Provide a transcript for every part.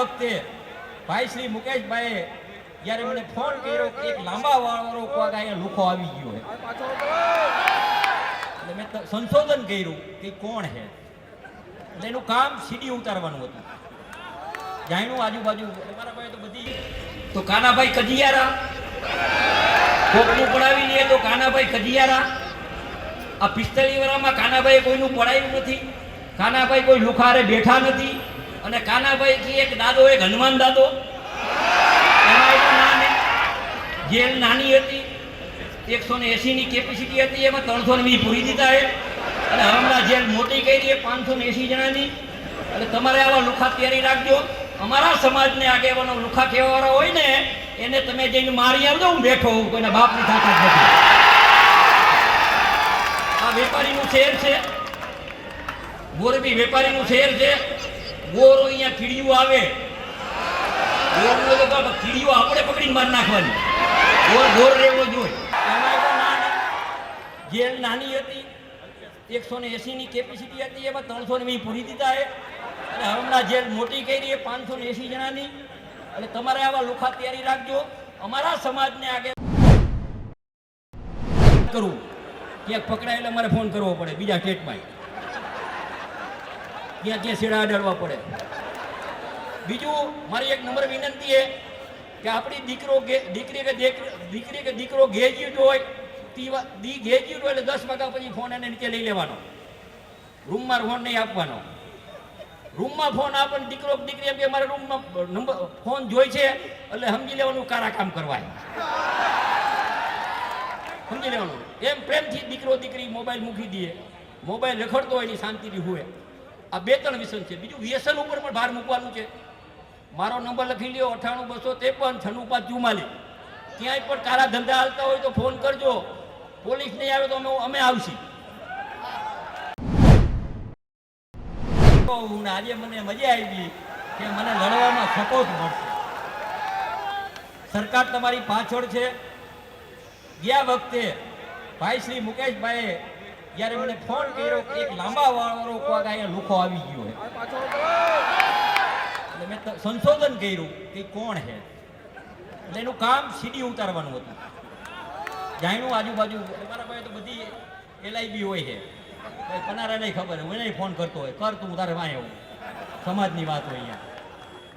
વખતે ભાઈ શ્રી મુકેશભાઈએ જ્યારે મને ફોન કર્યો કે એક લાંબા કોક અહીંયા લુખો આવી ગયો એટલે મેં સંશોધન કર્યું કે કોણ છે એટલે એનું કામ સીડી ઉતારવાનું હતું. જાણ્યું આજુબાજુ મારા પાસે તો બધી, તો કાનાભાઈ કજિયારા કોકનું પડાવી લઈએ તો કાનાભાઈ કજિયારા આ પિસ્તાળી વર્ષમાં કાનાભાઈ કોઈનું પડાયું નથી. કાનાભાઈ કોઈ લુખારે બેઠા નથી. અને કાનાભાઈ થી એક દાદો, એક હનુમાન દાદો. જેલ નાની હતી, એકસો ને એસીની કેપેસિટી હતી, એમાં ત્રણસો ને વીસ પૂરી દીધા એ અને હમણાં જેલ મોટી કરી છે, પાંચસો ને એસી જણાની. એટલે તમારે આવા લુખા તૈયારી રાખજો. અમારા સમાજને આગેવાનો લુખા કહેવાવાળા હોય ને, એને તમે જઈને મારી આવજો, હું બેઠો હોઉં, કોઈના બાપની તાકાત નથી. આ વેપારીનું શહેર છે. મોરબી વેપારીનું શહેર છે. અહીંયા કીડીઓ આવે. તો કીડીઓ આપણે પકડીને માર નાખવાની. ગોર રહેવો જોઈએ. જેલ નાની હતી. એકસો ને એસીની કેપેસિટી હતી. એમાં ત્રણસો ને પૂરી દીધા એ. અને હમણાં જેલ મોટી કરી એ પાંચસો ને એસી જણાની. એટલે તમારે આવા લુખા તૈયારી રાખજો. અમારા સમાજને આગળ કરવું ક્યાંક પકડાય એટલે મારે ફોન કરવો પડે. બીજા સ્ટેટમાં ક્યાં ક્યાં છેડા અડાડવા પડે. બીજું મારી એક નંબર વિનંતી છે કે આપણી દીકરો દીકરી કે દીક- દીકરી કે દીકરો ઘેજ્યું હોય દી ઘેજ્યું હોય એટલે દસ વાગ્યા પછી ફોન એને નીચે લઈ લેવાનો. રૂમમાં ફોન નહીં આપવાનો. રૂમમાં ફોન આપે દીકરો દીકરી એમ કે મારા રૂમમાં નંબર ફોન જોઈ છે એટલે સમજી લેવાનું કારા કામ કરવાય. સમજી લેવાનું. એમ પ્રેમથી દીકરો દીકરી મોબાઈલ મૂકી દઈએ મોબાઈલ રખડતો હોય એની શાંતિથી હોય આ બે ત્રણ વ્યસન છે. બીજું વ્યસન ઉપર પણ ભાર મૂકવાનું છે. મારો નંબર લખી લ્યો, અઠાણું, બસો ત્રેપન, છન્નું, પાંચ ચુમ્માલીસ ક્યાંય પણ કારા ધંધા હાલતા હોય તો ફોન કરજો. પોલીસ નહીં આવે તો અમે અમે આવશી. તો આજે મને મજા આવી કે મને લડવામાં સપોર્ટ મળશે. સરકાર તમારી પાછળ છે. ગયા વખતે ભાઈ શ્રી મુકેશભાઈએ જ્યારે મને ફોન કર્યો કે એક લાંબા વાળો કોક લુખો આવી ગયો એટલે મેં સંશોધન કર્યું કે કોણ છે. એટલે એનું કામ સીડી ઉતારવાનું હતું. જાણ્યું આજુબાજુ મારા પાસે તો બધી એલઆઈબી હોય છે. પનારા નહીં ખબર હોય એને ફોન કરતો હોય. કર તું, તારે વાંય એવું સમાજની વાત હોય અહીંયા.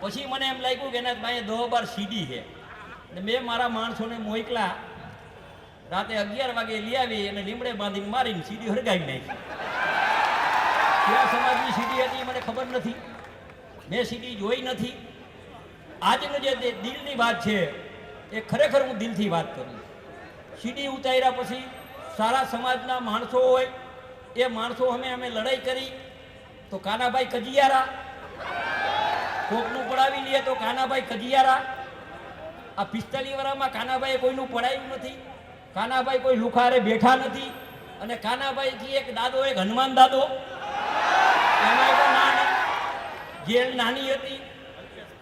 પછી મને એમ લાગ્યું કે એના પાસે દો બાર સીડી છે. એટલે મેં મારા માણસોને મોકલા. રાતે અગિયાર વાગે લઈ આવી અને લીમડે બાંધીને મારીને સીડી હરગાવી નાખી. કયા સમાજની સીડી હતી મને ખબર નથી. મેં સીડી જોઈ નથી. આજનું જે દિલની વાત છે, એ ખરેખર હું દિલથી વાત કરું સીડી ઉતાર્યા પછી સારા સમાજના માણસો હોય, એ માણસો અમે અમે લડાઈ કરી, તો કાનાભાઈ કજિયારા. કોકનું પડાવી લઈએ તો કાનાભાઈ કજિયારા. આ પિસ્તાલીસ વર્ષમાં કાનાભાઈએ કોઈનું પડાયું નથી. કાનાભાઈ કોઈ લુખારે બેઠા નથી. અને કાનાભાઈ થી એક દાદો, એક હનુમાન દાદો. એમાં જેલ નાની હતી.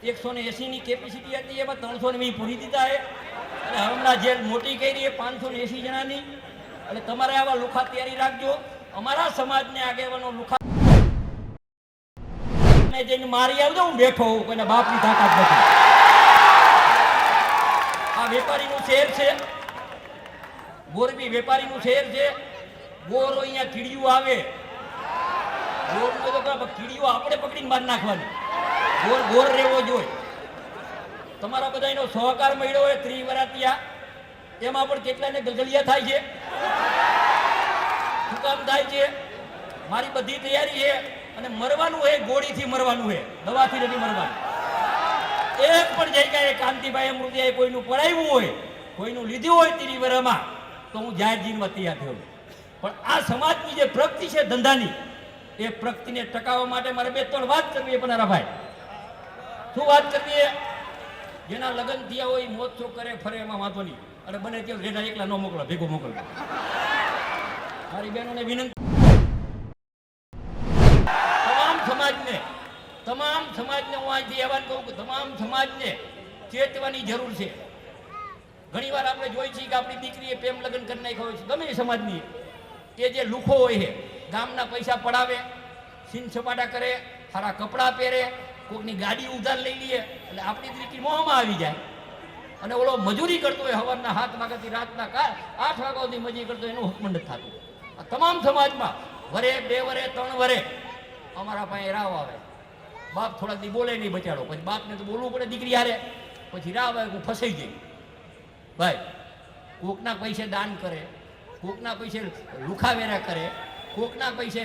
એકસો ને એસીની કેપેસિટી હતી. એમાં ત્રણસો ને વીસ પૂરી દીધા છે. અને હમણાં જેલ મોટી કરી પાંચસો ને એસી જણાની. એટલે તમારે આવા લુખા તૈયારી રાખજો. અમારા સમાજને આગેવાનો લુખા જઈને મારી આવજો, હું બેઠો હોઉં, કોઈના બાપની તાકાત નથી. આ વેપારીનું શેર છે. મોરબી વેપારીનું શેર છે. ગોરો અહીંયા કીડીઓ આવે. ગોરનું તો કીડીઓ આપણે પકડીને મારી નાખવાની. ગોર ગોર રહેવો જોઈએ. તમારા બધા એનો સહકાર મળ્યો હોય, ત્રિવરાતિયા. એમાં પણ કેટલાને ગલગલિયા થાય છે? શું કામ થાય છે? મારી બધી તૈયારી છે, અને મરવાનું છે ગોળીથી મરવાનું છે દવાથી નથી મરવાનું. એક પણ જગ્યાએ કાંતિભાઈ મૃત્યુ કોઈનું પડાવ્યું હોય, કોઈનું લીધું હોય ત્રિવરામાં, તો હું જાહેર જીવનમાં તૈયાર થયો. પણ આ સમાજની જે પ્રગતિ છે ધંધાની એ પ્રગતિને ટકાવવા માટે મારે બે ત્રણ વાત કરવી છે પનારાભાઈ શું વાત કરવી જેના લગ્ન થયા હોય મોત શોખ કરે, ફરે, એમાં વાંધો નહીં. અને બને ત્યાં રેડા એકલા ન મોકલો, ભેગો મોકલો મારી બહેનોને વિનંતી તમામ સમાજને તમામ સમાજને હું અહીંથી એવાન કહું કે તમામ સમાજને ચેતવાની જરૂર છે. ઘણીવાર આપણે જોઈ છીએ કે આપણી દીકરીએ પ્રેમ લગ્ન કરી નાખ્યા હોય છે. ગમે સમાજની. એ જે લુખો હોય છે. ગામના પૈસા પડાવે, સીન સપાટા કરે, સારા કપડાં પહેરે કોઈકની ગાડી ઉધાર લઈ લઈએ એટલે આપણી દીકરી મોહમાં આવી જાય. અને ઓલો મજૂરી કરતો હોય સવારના હાથ વાગ્યાથી રાતના કાર આઠ વાગ્યા સુધી મજૂરી કરતો એનું હુકમ નથી થતું. આ તમામ સમાજમાં વરે, બે વરે, ત્રણ વરે અમારા પાસે રાવ આવે. બાપ થોડા દી બોલે નહીં બચાડો પછી બાપને તો બોલવું પડે દીકરી હારે. પછી રાવ આવે હું ફસાઈ જઈ ભાઈ, કોકના પૈસે દાન કરે, કોકના પૈસે લુખાવેરા કરે કોકના પૈસે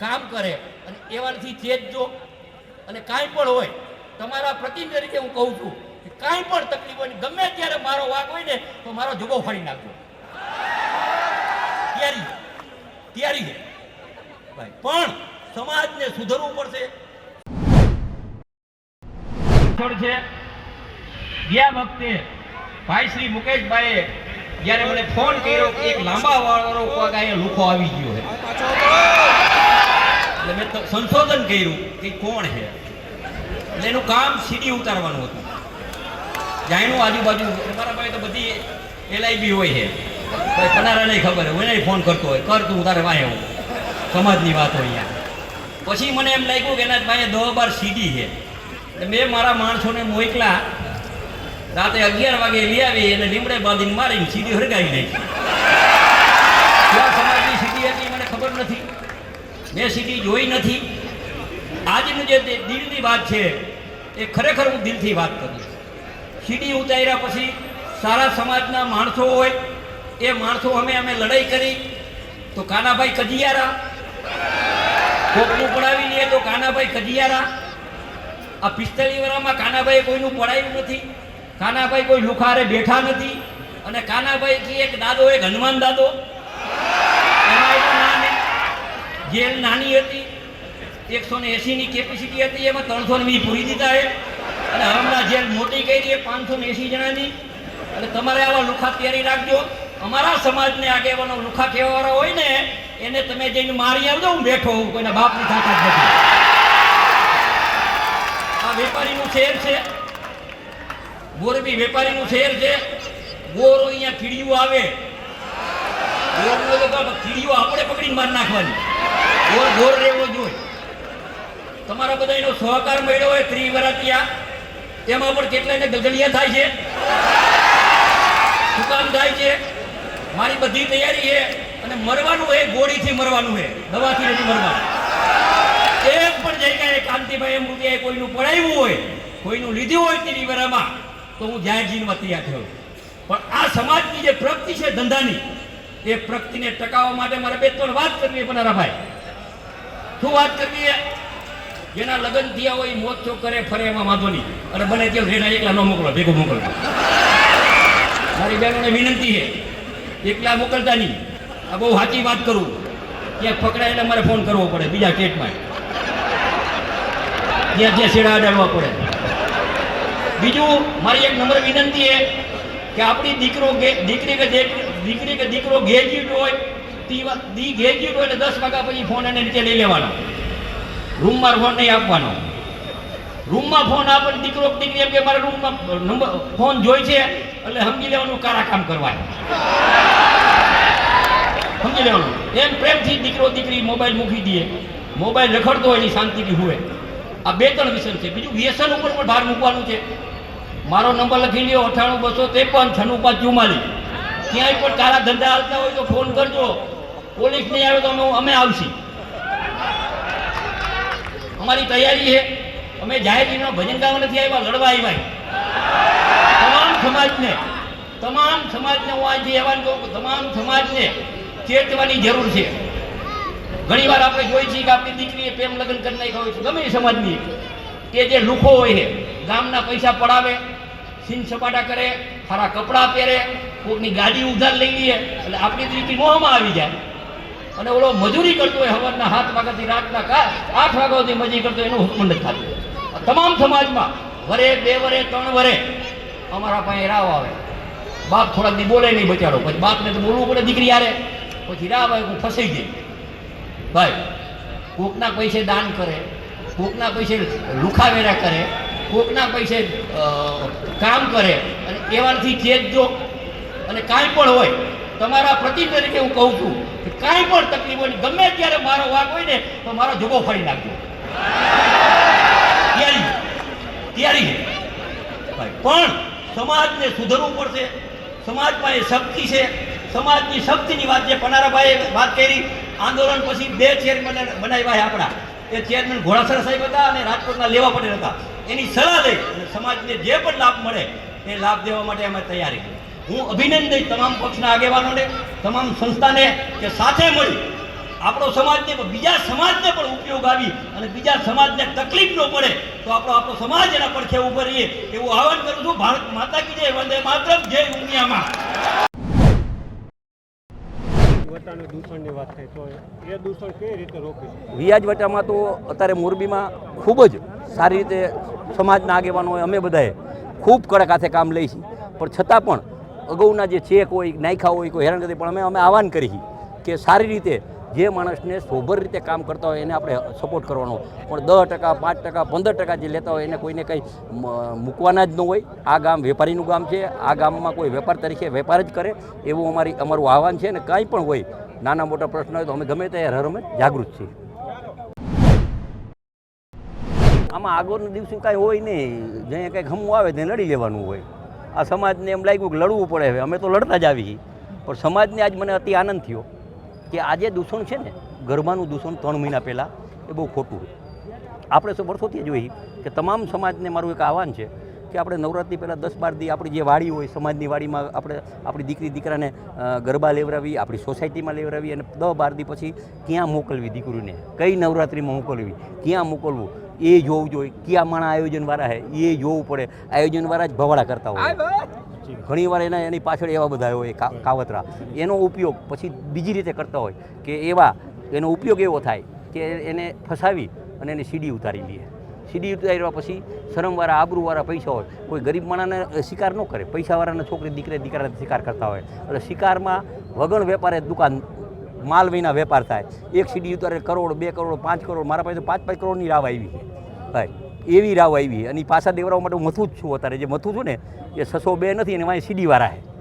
કામ કરે અને એવાથી ચેતજો અને કાંઈ પણ હોય, તમારા પ્રતિનિધિ તરીકે હું કહું છું કે કાંઈ પણ તકલીફ હોય ગમે ત્યારે મારો વાક હોય ને, તો મારો જુગો ફાડી નાખજો. તૈયારી તૈયારી છે. ભાઈ, પણ સમાજને સુધરવું પડશે. છે. ગયા વખતે ભાઈ શ્રી મુકેશભાઈએ જ્યારે મને ફોન કર્યો કે એક લાંબા વાળો પગ અહીંયા લુખો આવી ગયો છે. એટલે મેં સંશોધન કર્યું કે કોણ છે. એટલે એનું કામ સીડી ઉતારવાનું હતું. જાણ્યું આજુબાજુ મારા પાસે તો બધી એલઆઈબી હોય છે. ભાઈ નહીં ખબર હોય એને ફોન કરતો હોય. કર તું તારે વાંહે હું. સમાજની વાત હોય અહીંયા પછી મને એમ લાગ્યું કે એના પાસે દહ બાર સીડી છે મેં મારા માણસોને મોકલા રાતે અગિયાર વાગે લઈ આવી અને લીમડે બાંધીને મારીને સીડી હરગાવી નાખી. કયા સમાજની સીધી હતી મને ખબર નથી. મેં સીધી જોઈ નથી. આજનું જે દિલની વાત છે, એ ખરેખર હું દિલથી વાત કરું સીડી ઉતાર્યા પછી સારા સમાજના માણસો હોય, એ માણસો અમે અમે લડાઈ કરી, તો કાનાભાઈ કજિયારા. કોકનું પડાવી લઈએ તો કાનાભાઈ કજિયારા. આ વર્ષમાં કાનાભાઈ કોઈનું પડાયું નથી. કાનાભાઈ કોઈ લુખારે બેઠા નથી. અને કાનાભાઈ કી એક દાદો, એક હનુમાન દાદો. જેલ નાની હતી. એકસો ને એસીની કેપેસિટી હતી, એમાં ત્રણસો ને વીસ પૂરી દીધા એ. અને હમણાં જેલ મોટી કરી એ પાંચસો ને એસી જણાની. અને તમારે આવા લુખા તૈયારી રાખજો. અમારા સમાજને આગેવાનો લુખા કહેવાવાળા હોય ને, એને તમે જઈને મારી આવજો, હું બેઠો હું કોઈના બાપની તાકાત નથી. આ વેપારીનું શેર છે. મોરબી વેપારીનું શહેર છે. ગોરો અહીંયા કીડીયું આવે. તો આપણે પકડીને માર નાખવાની. ગોર ગોર રહેવો જોઈએ તમારા બધાનો સહકાર મળ્યો હોય ત્રિવરાતિયા, એમાં પણ કેટલાયને ગલગલિયા થાય છે. સુકામ થાય છે. મારી બધી તૈયારી છે અને મરવાનું એ ગોળીથી મરવાનું છે. દવાથી નથી મરવાનું. એક પણ જઈ કાંતિભાઈ એમ રૂપિયા કોઈનું પડાવ્યું હોય, કોઈનું લીધું હોય તેની વેરામાં તો હું જાહેર જીવનમાં તૈયાર થયો. પણ આ સમાજની જે પ્રગતિ છે ધંધાની, એ પ્રગતિને ટકાવવા માટે મારે બે ત્રણ વાત કરવી છે પનારાભાઈ શું વાત કરવી જેના લગ્ન થયા હોય ચોક કરે ફરે, એમાં વાંધો નહીં. અને બને ત્યાં રેડા એકલા ન મોકલો, ભેગો મોકલો. મારી બહેનોને વિનંતી છે, એકલા મોકલતા નહીં. આ બહુ સાચી વાત કરું. ત્યાં પકડાય એટલે મારે ફોન કરવો પડે, બીજા સ્ટેટમાં ત્યાં ત્યાં છેડા અડાડવા પડે. બીજું મારી એક નંબર વિનંતી એ કે આપણી દીકરો દીકરી કે દીકરી કે દીકરો ગેજ્યુટ હોય દી ગેજ્યુટ હોય એટલે દસ વાગ્યા પછી ફોન એને નીચે લઈ લેવાનો. રૂમમાં ફોન નહીં આપવાનો. રૂમમાં ફોન આપે દીકરો દીકરી એમ કે મારા રૂમમાં નંબર ફોન જોઈ છે એટલે સમજી લેવાનું કારા કામ કરવાય સમજી લેવાનું. એમ પ્રેમથી દીકરો દીકરી મોબાઈલ મૂકી દઈએ મોબાઈલ રખડતો હોય એની શાંતિથી હુએ. આ બે ત્રણ વિષય છે. બીજું વ્યસન ઉપર પણ ભાર મૂકવાનું છે. મારો નંબર લખી લ્યો, અઠાણું, બસો ત્રેપન, છન્નું, પાંચ, ચુમ્માલીસ. ક્યાંય પણ તારા ધંધા હાલતા હોય તો ફોન કરજો. પોલીસ નહીં આવે તો અમે અમે આવશી. અમારી તૈયારી છે. અમે જાહેરજીનો ભજન ગાવા નથી આવ્યા, લડવા આવ્યા તમામ સમાજને તમામ સમાજને હું આજે એવાનું કહું તમામ સમાજને ચેતવાની જરૂર છે. ઘણી વાર આપણે જોઈ છીએ કે આપણી દીકરીએ પ્રેમ લગ્ન કરી નાખ્યા હોય છે. ગમે સમાજની કે જે લુખો હોય છે, ગામના પૈસા પડાવે, સીન સપાટા કરે, સારા કપડાં પહેરે, કોકની ગાડી ઉધાર લઈ લઈએ એટલે આપણી દીકરી મોહમાં આવી જાય. અને ઓલો મજૂરી કરતો હોય સવારના હાથ વાગ્યાથી રાતના કા આઠ વાગ્યા સુધી મજૂરી કરતો એનું હુકમ નથી થતું. તમામ સમાજમાં વરે, બે વરે, ત્રણ વરે અમારા પાસે રાવ આવે. બાપ થોડાક દી બોલે નહીં બચાડો પછી બાપને તો બોલવું પડે દીકરી યારે પછી રાવ આવે હું ફસાઈ ગઈ ભાઈ, કોકના પૈસે દાન કરે, કોકના પૈસે લુખાવેરા કરે, કોકના પૈસે કામ કરે, અને એવાથી ચેતજો અને કાંઈ પણ હોય, તમારા પ્રતિ તરીકે હું કહું છું કે કાંઈ પણ તકલીફ હોય ગમે ત્યારે મારો વાક હોય ને, તો મારો જુગો ફાડી નાખજો. તૈયારી તૈયારી પણ સમાજને સુધરવું પડશે સમાજમાં એ શક્તિ છે સમાજની શક્તિની વાત જે પનારાભાઈએ વાત કરી, આંદોલન પછી બે ચેરમેન બનાવ્યા આપણા. એ ચેરમેન ઘોડાસર સાહેબ હતા અને રાજકોટના લેવા પટેલ હતા. એની સલાહ લઈ અને સમાજને જે પણ લાભ મળે એ લાભ દેવા માટે અમે તૈયારી કરી હું અભિનંદન દઈશ તમામ પક્ષના આગેવાનોને, તમામ સંસ્થાને કે સાથે મળી આપણો સમાજને બીજા સમાજને પણ ઉપયોગ આવી અને બીજા સમાજને તકલીફ ન પડે તો આપણો આપણો સમાજ એના પડખે ઊભો રહીએ એવું આહવાન કરું છું. ભારત માતા કી જય, વંદે માત્ર જય ઉમિયામાં. વટાણા દૂષણની વાત થઈ તો એ દૂષણ કેવી રીતે રોકી વિયાજવટામાં તો અત્યારે મોરબીમાં ખૂબ જ સારી રીતે સમાજના આગેવાનો હોય, અમે બધાએ ખૂબ કડક હાથે કામ લઈ છીએ. પણ છતાં પણ અગાઉના જે ચેક હોય નાખ્યા હોય, કોઈ હેરાન કરતી પણ અમે અમે આહવાન કરી કે સારી રીતે જે માણસને સોબર રીતે કામ કરતા હોય એને આપણે સપોર્ટ કરવાનો. પણ દસ ટકા, પાંચ ટકા, પંદર ટકા જે લેતા હોય એને કોઈને કંઈ મૂકવાના જ ન હોય. આ ગામ વેપારીનું ગામ છે. આ ગામમાં કોઈ વેપાર તરીકે વેપાર જ કરે. એવું અમારી, અમારું આહવાન છે અને કાંઈ પણ હોય, નાના મોટા પ્રશ્ન હોય તો અમે ગમે તે હરમે જાગૃત છીએ. આમાં આગળના દિવસે કાંઈ હોય નહીં. જ્યાં કંઈક હમવું આવે ત્યાં લડી લેવાનું હોય. આ સમાજને એમ લાગ્યું કે લડવું પડે હવે. અમે તો લડતા જ આવી પણ સમાજને આજ મને અતિ આનંદ થયો. કે આજે દૂષણ છે ને ગરબાનું દૂષણ ત્રણ મહિના પહેલાં એ બહુ ખોટું આપણે તો વર્ષોથી જોઈ કે તમામ સમાજને મારું એક આહવાન છે કે આપણે નવરાત્રિ પહેલાં દસ બાર દી આપણી જે વાડી હોય, સમાજની વાડીમાં આપણે, આપણી દીકરી દીકરાને ગરબા લેવડાવી, આપણી સોસાયટીમાં લેવડાવી અને દસ બાર દી પછી ક્યાં મોકલવી દીકરીને? કઈ નવરાત્રિમાં મોકલવી? ક્યાં મોકલવું? એ જોવું જોઈએ. ક્યાં માણા આયોજનવાળા હે? એ જોવું પડે. આયોજનવાળા જ ભવાડા કરતા હોય. ઘણી વાર એના એની પાછળ એવા બધા હોય કાવતરા. એનો ઉપયોગ પછી બીજી રીતે કરતા હોય કે એવા એનો ઉપયોગ એવો થાય કે એને ફસાવી અને એને સીડી ઉતારી લઈએ સીડી ઉતાર્યા પછી શરમવાળા, આબરૂવાળા પૈસા હોય. કોઈ ગરીબ માણસને શિકાર ન કરે. પૈસાવાળાના છોકરી, દીકરે, દીકરાને શિકાર કરતા હોય. એટલે શિકારમાં વગણ વેપારે દુકાન, માલ વિના વેપાર થાય. એક સીડી ઉતારે કરોડ, બે કરોડ, પાંચ કરોડ. મારા પાસે પાંચ પાંચ કરોડની રાવ આવી છે. ભાઈ એવી રાવ આવી. અને પાછા દેવરાવ માટે હું મથું જ છું અત્યારે. જે મથું છું ને, એ સસો બે નથી અને વાંય સીડીવાળા છે.